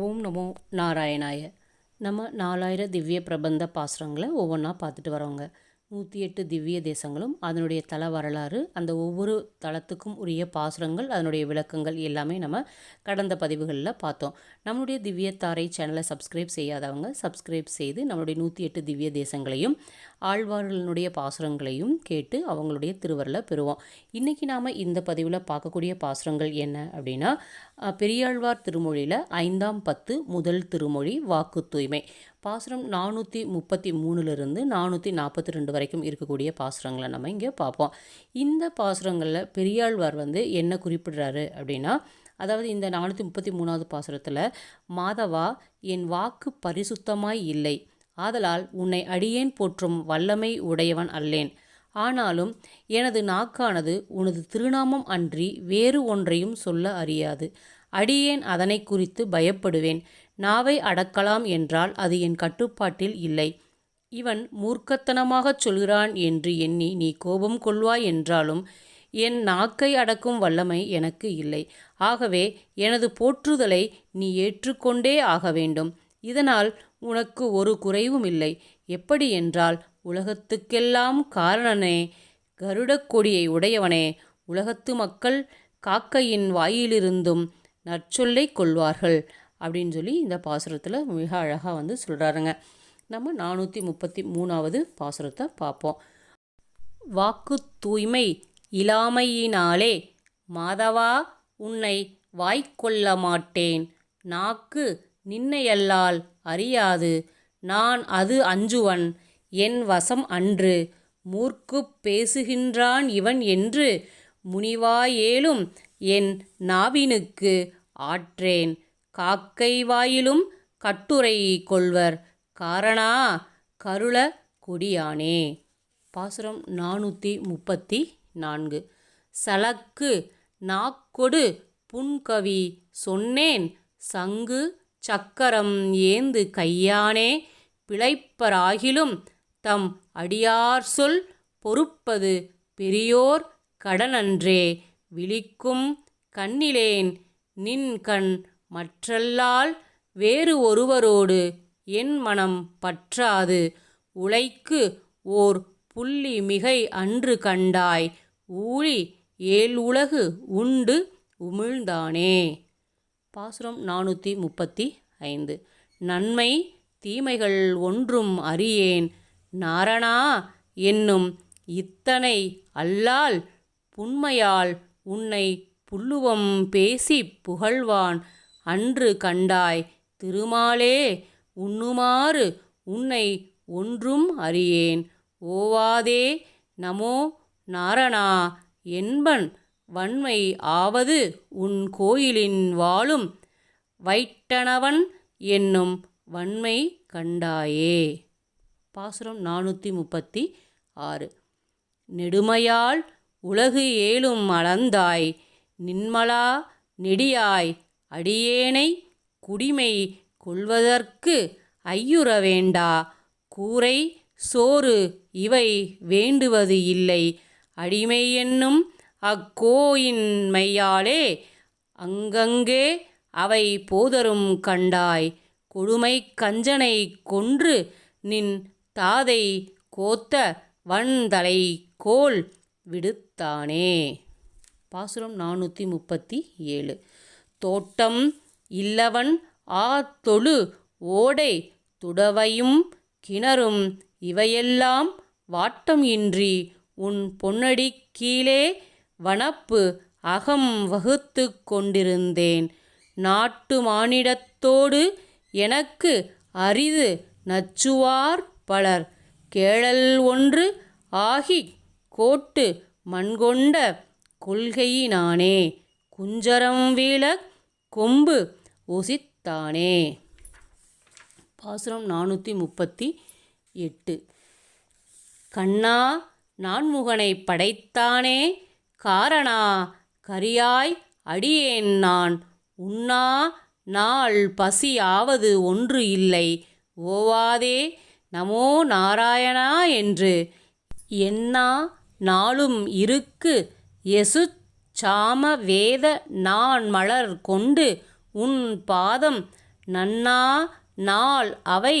ஓம் நமோ நாராயணாய. நம்ம நாலாயிரம் திவ்ய பிரபந்த பாசுரங்களை ஒவ்வொன்றா பார்த்துட்டு வரோங்க நூற்றி எட்டு திவ்ய தேசங்களும் அதனுடைய தல வரலாறு அந்த ஒவ்வொரு தளத்துக்கும் உரிய பாசுரங்கள் அதனுடைய விளக்கங்கள் எல்லாமே நம்ம கடந்த பதிவுகளில் பார்த்தோம். நம்மளுடைய திவ்ய தாரை சேனலை சப்ஸ்கிரைப் செய்யாதவங்க சப்ஸ்கிரைப் செய்து நம்மளுடைய நூற்றி எட்டு திவ்ய தேசங்களையும் ஆழ்வார்களுடைய பாசுரங்களையும் கேட்டு அவங்களுடைய திருவரில் பெறுவோம். இன்றைக்கி நாம் இந்த பதிவில் பார்க்கக்கூடிய பாசுரங்கள் என்ன அப்படின்னா பெரியாழ்வார் திருமொழியில் ஐந்தாம் பத்து முதல் திருமொழி வாக்கு தூய்மை. பாசுரம் நானூற்றி முப்பத்தி மூணுலேருந்து நானூற்றி நாற்பத்தி ரெண்டு வரைக்கும் இருக்கக்கூடிய பாசுரங்களை நம்ம இங்கே பார்ப்போம். இந்த பாசுரங்களில் பெரியாழ்வார் வந்து என்ன குறிப்பிடுறாரு அப்படின்னா அதாவது இந்த நானூற்றி முப்பத்தி மூணாவது பாசுரத்தில் மாதவா என் வாக்கு பரிசுத்தமாய் இல்லை. ஆதலால் உன்னை அடியேன் போற்றும் வல்லமை உடையவன் அல்லேன். ஆனாலும் எனது நாக்கானது உனது திருநாமம் அன்றி வேறு ஒன்றையும் சொல்ல அறியாது. அடியேன் அதனை குறித்து பயப்படுவேன். நாவை அடக்கலாம் என்றால் அது என் கட்டுப்பாட்டில் இல்லை. இவன் மூர்க்கத்தனமாகச் சொல்கிறான் என்று எண்ணி நீ கோபம் கொள்வாய் என்றாலும் என் நாக்கை அடக்கும் வல்லமை எனக்கு இல்லை. ஆகவே எனது போற்றுதலை நீ ஏற்றுக்கொண்டே ஆக வேண்டும். இதனால் உனக்கு ஒரு குறைவும் இல்லை எப்படி என்றால் உலகத்துக்கெல்லாம் காரணனே கருடக் கொடியை உடையவனே. உலகத்து மக்கள் காக்கையின் வாயிலிருந்தும் நற்சொல்லை கொள்வார்கள் அப்படின்னு சொல்லி இந்த பாசுரத்தில் மிக அழகாக வந்து சொல்கிறாருங்க நம்ம நானூற்றி முப்பத்தி மூணாவது பாசுரத்தை பார்ப்போம் வாக்கு தூய்மை இலாமையினாலே மாதவா உன்னை வாய்க்கொள்ள மாட்டேன். நாக்கு நின்னையல்லால் அறியாது. நான் அது அஞ்சுவன். என் வசம் அன்று. மூர்க்குப் பேசுகின்றான் இவன் என்று முனிவாயேலும் என் நாவினுக்கு ஆற்றேன். காக்கை வாயிலும் கட்டுரை கொள்வர். காரணா கருள கொடியானே. பாசுரம் நானூற்றி முப்பத்தி நான்கு சலக்கு நாக்கொடு புன்கவி சொன்னேன். சங்கு சக்கரம் ஏந்து கையானே. பிழைப்பராகிலும் தம் அடியார் சொல் பொறுப்பது பெரியோர் கடனன்றே. விழிக்கும் கண்ணிலேன் நின் கண் மற்றல்லால் வேறு ஒருவரோடு என் மனம் பற்றாது. உழைக்கு ஓர் புள்ளி மிகை அன்று கண்டாய். ஊழி ஏழ் உலகு உண்டு உமிழ்ந்தானே. பாசுரம் நானூற்றி முப்பத்தி ஐந்து. நன்மை தீமைகள் ஒன்றும் அறியேன். நாரணா என்னும் இத்தனை அல்லால் புண்மையால் உன்னை புல்லுவம் பேசி புகழ்வான். அன்று கண்டாய் திருமாலே உண்ணுமாறு உன்னை ஒன்றும் அறியேன். ஓவாதே நமோ நாரணா என்பன் வன்மை ஆவது உன் கோயிலின் வாழும் வைட்டனவன் என்னும் வன்மை கண்டாயே. பாசுரம் நானூற்றி முப்பத்தி ஆறு. நெடுமையால் உலகு ஏழும் அளந்தாய் நின்மலா நெடியாய் அடியேனை குடிமை கொள்வதற்கு ஐயுற வேண்டா கூரை சோறு இவை வேண்டுவது இல்லை அடிமை என்னும் அக்கோயின்மையாலே அங்கங்கே அவை போதரும் கண்டாய் கொடுமை கஞ்சனை கொன்று நின் தாதை கோத்த வன்தலை கோல் விடுத்தானே? பாசுரம் நானூற்றி முப்பத்தி ஏழு. தோட்டம் இல்லவன் ஆ தொழு ஓடை துடவையும் கிணறும் இவையெல்லாம் வாட்டம் இன்றி உன் பொன்னடி கீழே வனப்பு அகம் வகுத்து கொண்டிருந்தேன். நாட்டு மானிடத்தோடு எனக்கு அரிது நச்சுவார் பலர். கேழல் ஒன்று ஆகி கோட்டு மண்கொண்ட கொள்கையினானே. குஞ்சரம் வீழ கொம்பு ஒசித்தானே. பாசுரம் நானூற்றி முப்பத்தி எட்டு. கண்ணா நான்முகனை படைத்தானே. காரணா கரியாய் அடியேன் நான். உண்ணா நாள் பசியாவது ஒன்று இல்லை. ஓவாதே நமோ நாராயணா என்று என்னா நாளும் இருக்கு. எசு சாம வேத நான் மலர் கொண்டு உன் பாதம் நன்னா நாள் அவை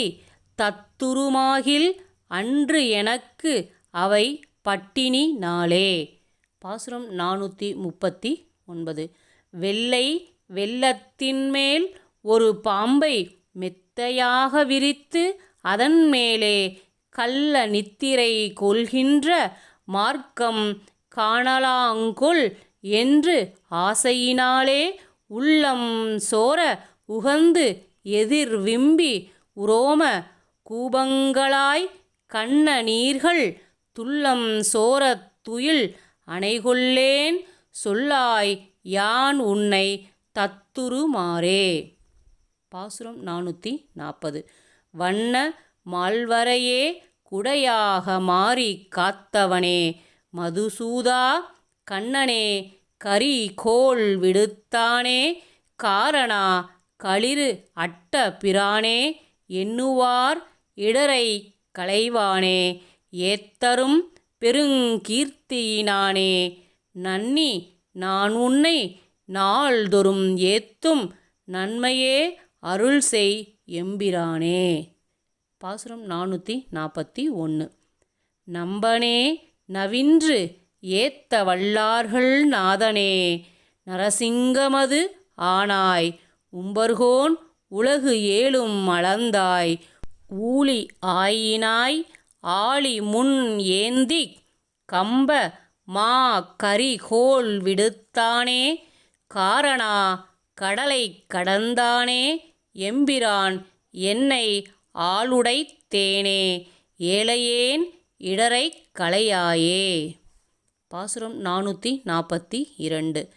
தத்துருமாகில் அன்று எனக்கு அவை பட்டினி நாளே. பாசுரம் நானூற்றி முப்பத்தி ஒன்பது. வெள்ளை வெள்ளத்தின் மேல் ஒரு பாம்பை மெத்தையாக விரித்து அதன் மேலே கள்ள நித்திரை கொள்கின்ற மார்க்கம் காணலாங்கொள் என்று ஆசையினாலே உள்ளம் சோர உகந்து எதிர் விம்பி உரோம கூபங்களாய் கண்ண நீர்கள் துள்ளம் சோரத் துயில் அணைகொள்ளேன் சொல்லாய் யான் உன்னை தத்துருமாறே. பாசுரம் நானூற்றி நாற்பது வண்ண மால்வரையே குடையாக மாறி காத்தவனே மதுசூதா கண்ணனே கரி கோல் விடுத்தானே காரணா களிறு அட்ட பிரானே எண்ணுவார் இடரை களைவானே ஏத்தரும் பெருங்கீர்த்தியினானே நன்னி நான் உன்னை நாள்தொறும் ஏத்தும் நன்மையே அருள் செய் எம்பிரானே. பாசுரம் நானூற்றி நாற்பத்தி ஒன்று நம்பனே நவின்று ஏத்த வல்லார்கள் நாதனே. நரசிங்கமது ஆனாய் உம்பர்கோன் உலகு ஏழும் அளந்தாய். ஊழி ஆயினாய் ஆழி முன் ஏந்தி கம்ப மா கரிகோல் விடுத்தானே. காரணா கடலை கடந்தானே. எம்பிரான் என்னை ஆளுடைத்தேனே ஏழையேன் இடரை களையாயே. பாசுரம் நானூற்றி நாற்பத்தி இரண்டு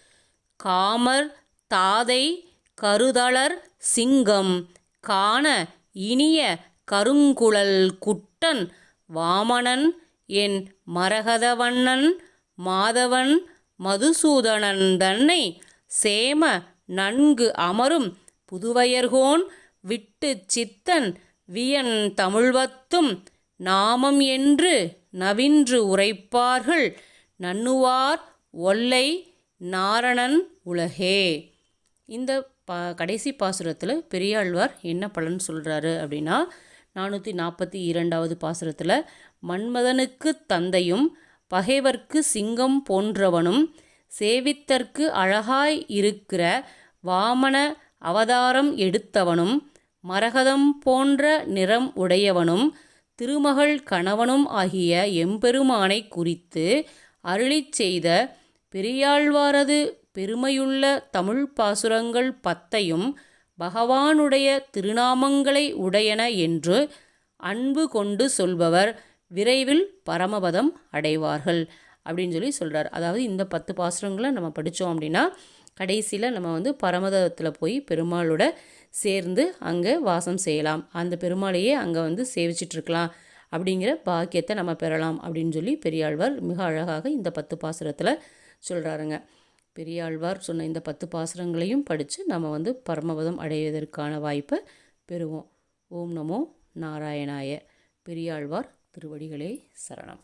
காமர் தாதை கருதளர் சிங்கம் காண இனிய கருங்குழல் குட்டன் வாமணன் என் மரகதவண்ணன் மாதவன் மதுசூதனன் தன்னை சேம நன்கு அமரும் புதுவையர்கோன் விட்டு சித்தன் வியன் தமிழ்வத்தும் நாமம் என்று நவின்று உரைப்பார்கள். நன்னுவார் ஒல்லை நாரணன் உலகே. இந்த பா கடைசி பாசுரத்தில் பெரியாழ்வார் என்ன பலன் சொல்கிறாரு அப்படின்னா நானூற்றி நாற்பத்தி இரண்டாவது பாசுரத்தில் மன்மதனுக்கு தந்தையும் பகைவர்க்கு சிங்கம் போன்றவனும் சேவித்தற்கு அழகாய் இருக்கிற வாமன அவதாரம் எடுத்தவனும் மரகதம் போன்ற நிறம் உடையவனும் திருமகள் கணவனும் ஆகிய எம்பெருமானை குறித்து அருளிச் செய்த பெரியாழ்வாரது பெருமையுள்ள தமிழ் பாசுரங்கள் பத்தையும் பகவானுடைய திருநாமங்களை உடையன என்று அன்பு கொண்டு சொல்பவர் விரைவில் பரமபதம் அடைவார்கள் அப்படின்னு சொல்லி சொல்கிறார் அதாவது இந்த பத்து பாசுரங்களை நம்ம படித்தோம் அப்படின்னா கடைசியில் நம்ம வந்து பரமதத்தில் போய் பெருமாளோட சேர்ந்து அங்கே வாசம் செய்யலாம். அந்த பெருமாளையே அங்கே வந்து சேவிச்சிட்ருக்கலாம் அப்படிங்கிற பாக்கியத்தை நம்ம பெறலாம் அப்படின்னு சொல்லி பெரியாழ்வார் மிக அழகாக இந்த பத்து பாசுரத்தில் சொல்கிறாருங்க பெரியாழ்வார் சொன்ன இந்த பத்து பாசுரங்களையும் படித்து நம்ம வந்து பரமபதம் அடைவதற்கான வாய்ப்பை பெறுவோம். ஓம் நமோ நாராயணாய. பெரியாழ்வார் திருவடிகளே சரணம்.